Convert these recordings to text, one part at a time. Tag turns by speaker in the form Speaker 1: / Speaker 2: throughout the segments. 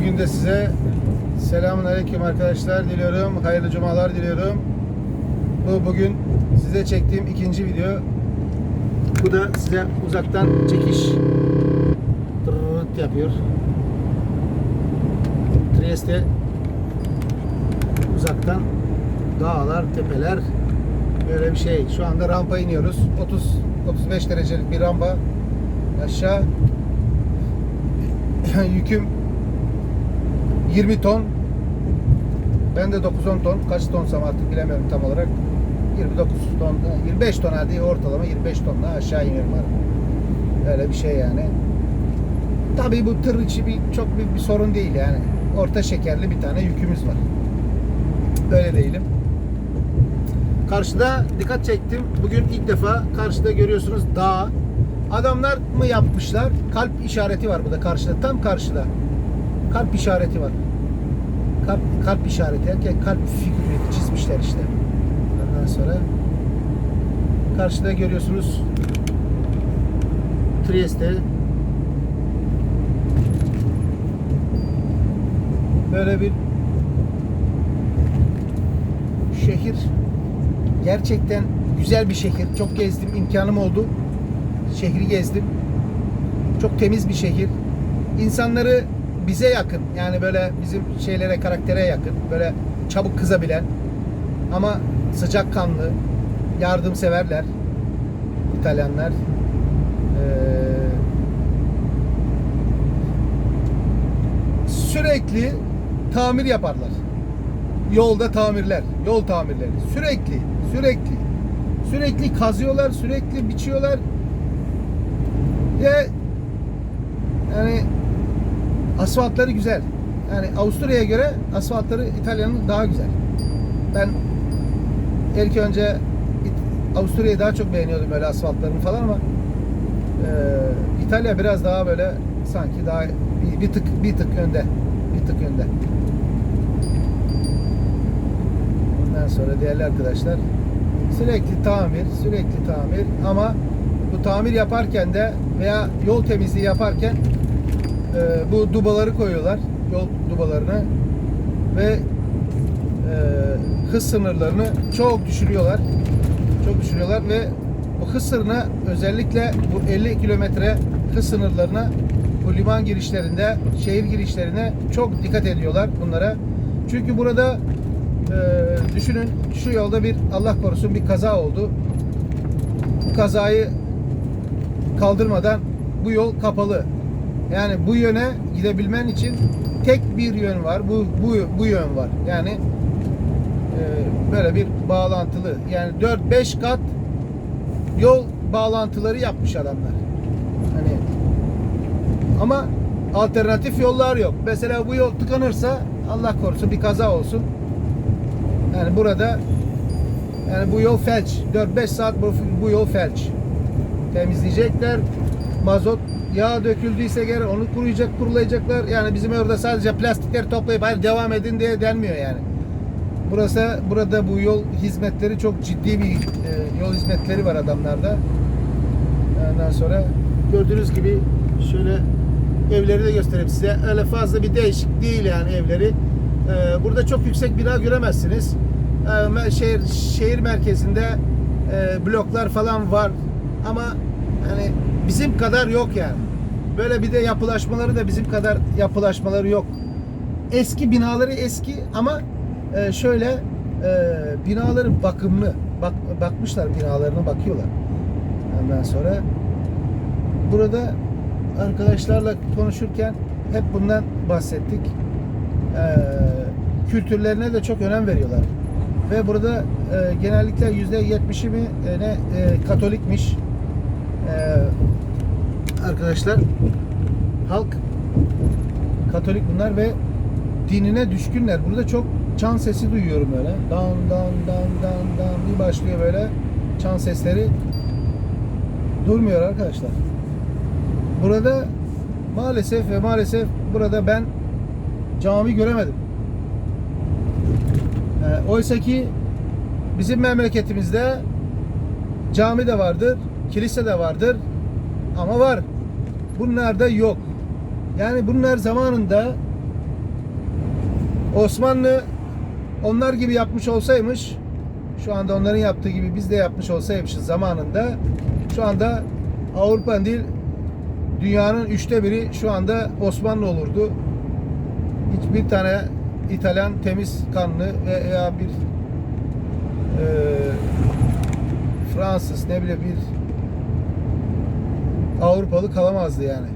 Speaker 1: Bugün de size selamun aleyküm arkadaşlar diliyorum. Hayırlı cumalar diliyorum. Bu bugün size çektiğim ikinci video. Bu da size uzaktan çekiş tırırt yapıyor. Trieste uzaktan dağlar, tepeler böyle bir şey. Şu anda rampa iniyoruz. 30 35 derecelik bir rampa aşağı yüküm 20 ton. Ben de 9-10 ton. Kaç tonsam artık bilemiyorum tam olarak. 29 ton, 25 ton hadi ortalama 25 tonla aşağı iniyorum abi. Öyle bir şey yani. Tabii bu tır içi bir çok büyük bir sorun değil yani. Orta şekerli bir tane yükümüz var. Öyle değilim. Karşıda dikkat çektim. Bugün ilk defa karşıda görüyorsunuz dağ. Adamlar mı yapmışlar? Kalp işareti var burada karşıda. Tam karşıda. Kalp işareti var. Kalp, kalp işareti. Erkek kalp figürü çizmişler işte. Ondan sonra karşıda görüyorsunuz Trieste böyle bir şehir gerçekten güzel bir şehir. Çok gezdim, imkanım oldu. Şehri gezdim. Çok temiz bir şehir. İnsanları bize yakın. Yani böyle bizim şeylere, karaktere yakın. Böyle çabuk kızabilen ama sıcakkanlı, yardımseverler İtalyanlar. Ee, sürekli tamir yaparlar. Yolda tamirler, yol tamirleri. Sürekli, sürekli. Sürekli kazıyorlar, sürekli biçiyorlar. Ve yani asfaltları güzel. Yani Avusturya'ya göre asfaltları İtalya'nın daha güzel. Ben ilk önce Avusturya'yı daha çok beğeniyordum böyle asfaltlarını falan ama e, İtalya biraz daha böyle sanki daha bir, bir tık bir tık önde. Bir tık önde. Ondan sonra değerli arkadaşlar sürekli tamir, sürekli tamir ama bu tamir yaparken de veya yol temizliği yaparken e, bu dubaları koyuyorlar. Yol dubalarını ve e, hız sınırlarını çok düşürüyorlar. Çok düşürüyorlar ve bu hız sınırına özellikle bu 50 kilometre hız sınırlarına bu liman girişlerinde, şehir girişlerine çok dikkat ediyorlar bunlara. Çünkü burada e, düşünün şu yolda bir Allah korusun bir kaza oldu. Bu kazayı kaldırmadan bu yol kapalı. Yani bu yöne gidebilmen için tek bir yön var. Bu bu bu yön var. Yani e, böyle bir bağlantılı. Yani 4-5 kat yol bağlantıları yapmış adamlar. Hani ama alternatif yollar yok. Mesela bu yol tıkanırsa Allah korusun bir kaza olsun. Yani burada yani bu yol felç. 4-5 saat bu, bu yol felç. Temizleyecekler. Mazot yağ döküldüyse geri onu kuruyacak, kurulayacaklar. Yani bizim orada sadece plastikleri toplayıp hayır devam edin diye denmiyor yani. Burası burada bu yol hizmetleri çok ciddi bir e, yol hizmetleri var adamlarda. Ondan sonra gördüğünüz gibi şöyle evleri de göstereyim size. Öyle fazla bir değişik değil yani evleri. Ee, burada çok yüksek bina göremezsiniz. Ee, şehir şehir merkezinde e, bloklar falan var ama yani bizim kadar yok yani. Böyle bir de yapılaşmaları da bizim kadar yapılaşmaları yok. Eski binaları eski ama e, şöyle e, binaları bakımlı. Bak, bakmışlar binalarına bakıyorlar. Ondan sonra burada arkadaşlarla konuşurken hep bundan bahsettik. Ee, kültürlerine de çok önem veriyorlar. Ve burada e, genellikle yüzde yetmişi mi e, ne e, Katolikmiş arkadaşlar. Halk Katolik bunlar ve dinine düşkünler. Burada çok çan sesi duyuyorum böyle. Dan dan dan dan dan bir başlıyor böyle çan sesleri durmuyor arkadaşlar. Burada maalesef ve maalesef burada ben cami göremedim. Ee, Oysa ki bizim memleketimizde cami de vardır, kilise de vardır ama var. Bunlar da yok. Yani bunlar zamanında Osmanlı onlar gibi yapmış olsaymış şu anda onların yaptığı gibi biz de yapmış olsaymışız zamanında şu anda Avrupa değil dünyanın üçte biri şu anda Osmanlı olurdu. Hiçbir tane İtalyan temiz kanlı veya bir e, Fransız ne bile bir Avrupalı kalamazdı yani.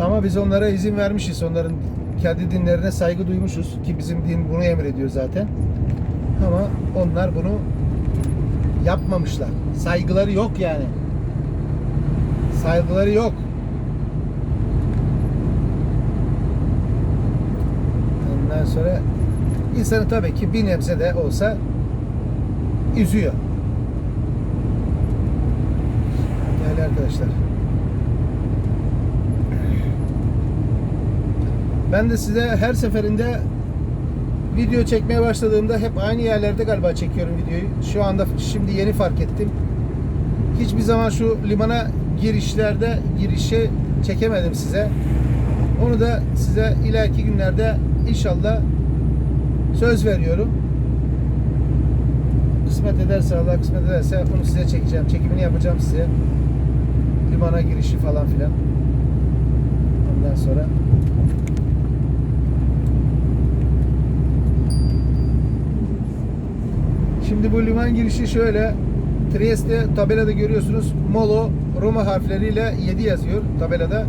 Speaker 1: Ama biz onlara izin vermişiz. Onların kendi dinlerine saygı duymuşuz ki bizim din bunu emrediyor zaten. Ama onlar bunu yapmamışlar. Saygıları yok yani. Saygıları yok. Ondan sonra insanı tabii ki bir nebze de olsa üzüyor. Arkadaşlar. Ben de size her seferinde video çekmeye başladığımda hep aynı yerlerde galiba çekiyorum videoyu. Şu anda şimdi yeni fark ettim. Hiçbir zaman şu limana girişlerde girişi çekemedim size. Onu da size ileriki günlerde inşallah söz veriyorum. Kısmet ederse Allah kısmet ederse onu size çekeceğim. Çekimini yapacağım size. Limana girişi falan filan. Ondan sonra Şimdi bu liman girişi şöyle. Trieste tabelada görüyorsunuz. Molo Roma harfleriyle 7 yazıyor tabelada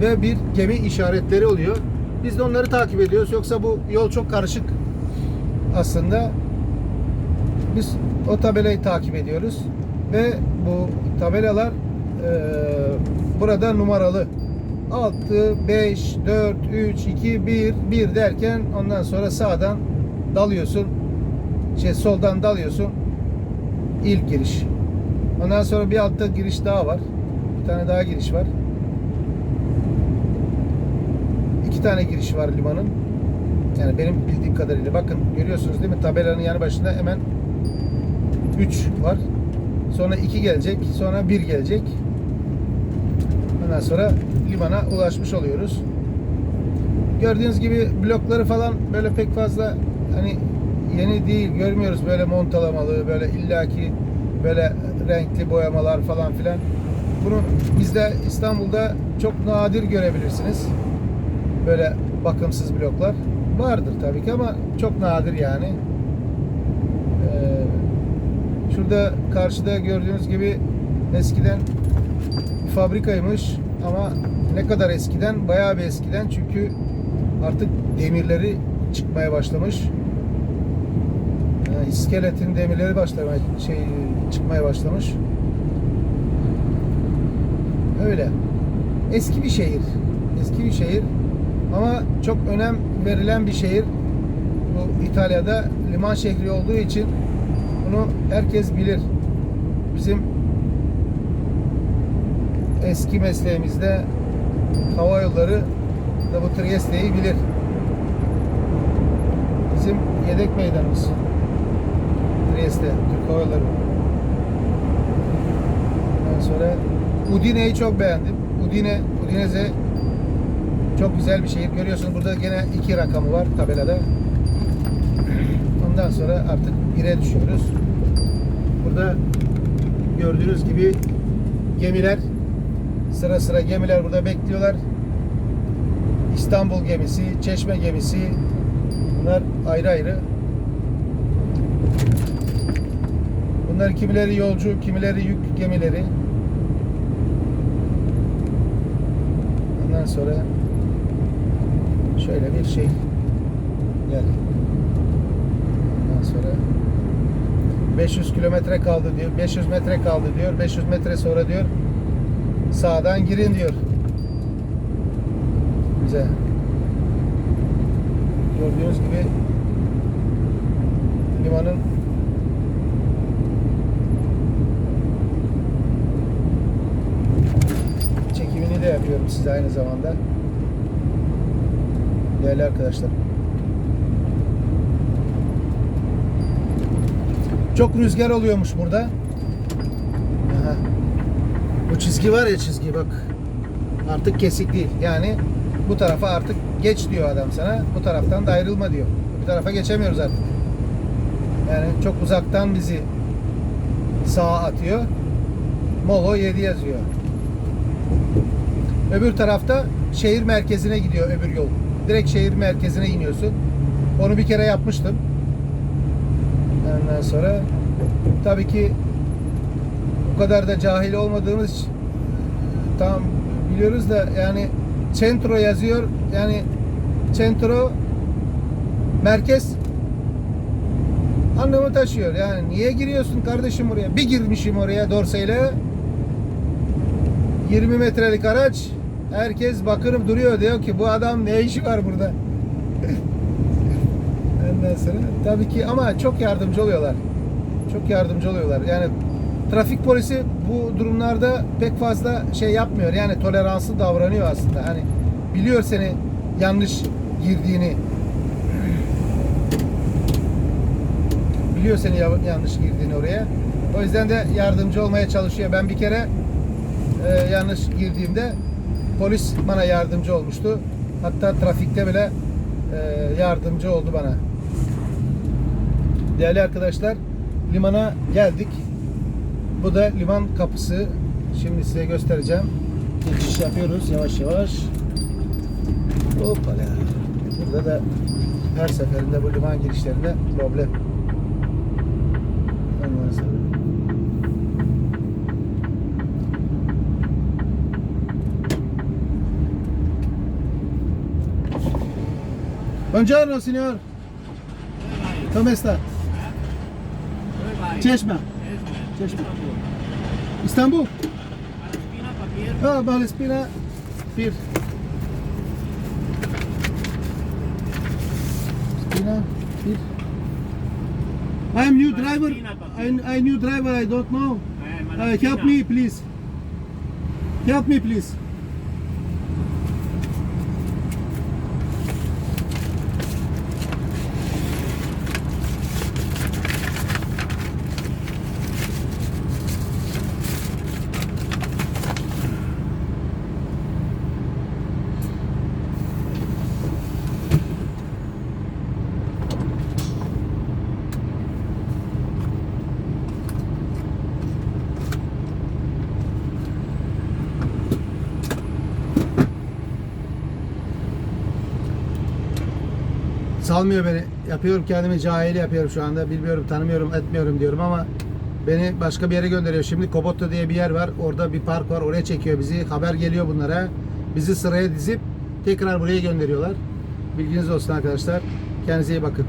Speaker 1: ve bir gemi işaretleri oluyor. Biz de onları takip ediyoruz. Yoksa bu yol çok karışık aslında. Biz o tabelayı takip ediyoruz ve bu tabelalar e, burada numaralı. 6, 5, 4, 3, 2, 1, 1 derken ondan sonra sağdan dalıyorsun şey soldan dalıyorsun ilk giriş. Ondan sonra bir altta giriş daha var. Bir tane daha giriş var. İki tane giriş var limanın. Yani benim bildiğim kadarıyla. Bakın görüyorsunuz değil mi? Tabelanın yanı başında hemen 3 var. Sonra 2 gelecek. Sonra 1 gelecek. Ondan sonra limana ulaşmış oluyoruz. Gördüğünüz gibi blokları falan böyle pek fazla hani yeni değil görmüyoruz böyle montalamalı böyle illaki böyle renkli boyamalar falan filan. Bunu bizde İstanbul'da çok nadir görebilirsiniz. Böyle bakımsız bloklar. Vardır tabii ki ama çok nadir yani. Ee, şurada karşıda gördüğünüz gibi eskiden fabrikaymış ama ne kadar eskiden? Bayağı bir eskiden çünkü artık demirleri çıkmaya başlamış. Yani iskeletin demirleri başlamaya şey çıkmaya başlamış. Öyle. Eski bir şehir. Eski bir şehir. Ama çok önem verilen bir şehir. Bu İtalya'da liman şehri olduğu için bunu herkes bilir. Bizim eski mesleğimizde hava yolları da bu Trieste'yi bilir. Bizim yedek meydanımız. Trieste, Türk Hava Yolları. Ondan sonra Udine'yi çok beğendim. Udine, Udineze çok güzel bir şehir. Görüyorsunuz burada gene iki rakamı var tabelada. Ondan sonra artık bire düşüyoruz. Burada gördüğünüz gibi gemiler sıra sıra gemiler burada bekliyorlar. İstanbul gemisi, Çeşme gemisi bunlar ayrı ayrı. Bunlar kimileri yolcu, kimileri yük gemileri. Ondan sonra şöyle bir şey gel. Ondan sonra 500 kilometre kaldı diyor. 500 metre kaldı diyor. 500 metre sonra diyor sağdan girin diyor. Güzel. Gördüğünüz gibi limanın çekimini de yapıyorum size aynı zamanda. Değerli arkadaşlar. Çok rüzgar oluyormuş burada. Çizgi var ya çizgi bak. Artık kesik değil. Yani bu tarafa artık geç diyor adam sana. Bu taraftan da ayrılma diyor. Bu tarafa geçemiyoruz artık. Yani çok uzaktan bizi sağa atıyor. Molo 7 yazıyor. Öbür tarafta şehir merkezine gidiyor öbür yol. Direkt şehir merkezine iniyorsun. Onu bir kere yapmıştım. Ondan sonra tabii ki o kadar da cahil olmadığımız tam biliyoruz da yani Centro yazıyor. Yani Centro merkez anlamı taşıyor. Yani niye giriyorsun kardeşim oraya? Bir girmişim oraya dorseyle 20 metrelik araç herkes bakınıp duruyor diyor ki bu adam ne işi var burada? Ondan sonra tabii ki ama çok yardımcı oluyorlar. Çok yardımcı oluyorlar. Yani trafik polisi bu durumlarda pek fazla şey yapmıyor. Yani toleranslı davranıyor aslında. Hani biliyor seni yanlış girdiğini. Biliyor seni ya- yanlış girdiğini oraya. O yüzden de yardımcı olmaya çalışıyor. Ben bir kere e, yanlış girdiğimde polis bana yardımcı olmuştu. Hatta trafikte bile e, yardımcı oldu bana. Değerli arkadaşlar, limana geldik. Bu da liman kapısı. Şimdi size göstereceğim. Geçiş yapıyoruz yavaş yavaş. Hoppala. Burada da her seferinde bu liman girişlerinde problem. Ondan sonra. Buongiorno signor. Come sta? Çeşme. Çeşme. İstanbul. Ah, Malespina. Bir. Spina. Bir. I am new driver. I, I new driver. I don't know. Uh, help me, please. Help me, please. Salmıyor beni. Yapıyorum kendimi cahil yapıyorum şu anda. Bilmiyorum, tanımıyorum, etmiyorum diyorum ama beni başka bir yere gönderiyor. Şimdi Kobotta diye bir yer var. Orada bir park var. Oraya çekiyor bizi. Haber geliyor bunlara. Bizi sıraya dizip tekrar buraya gönderiyorlar. Bilginiz olsun arkadaşlar. Kendinize iyi bakın.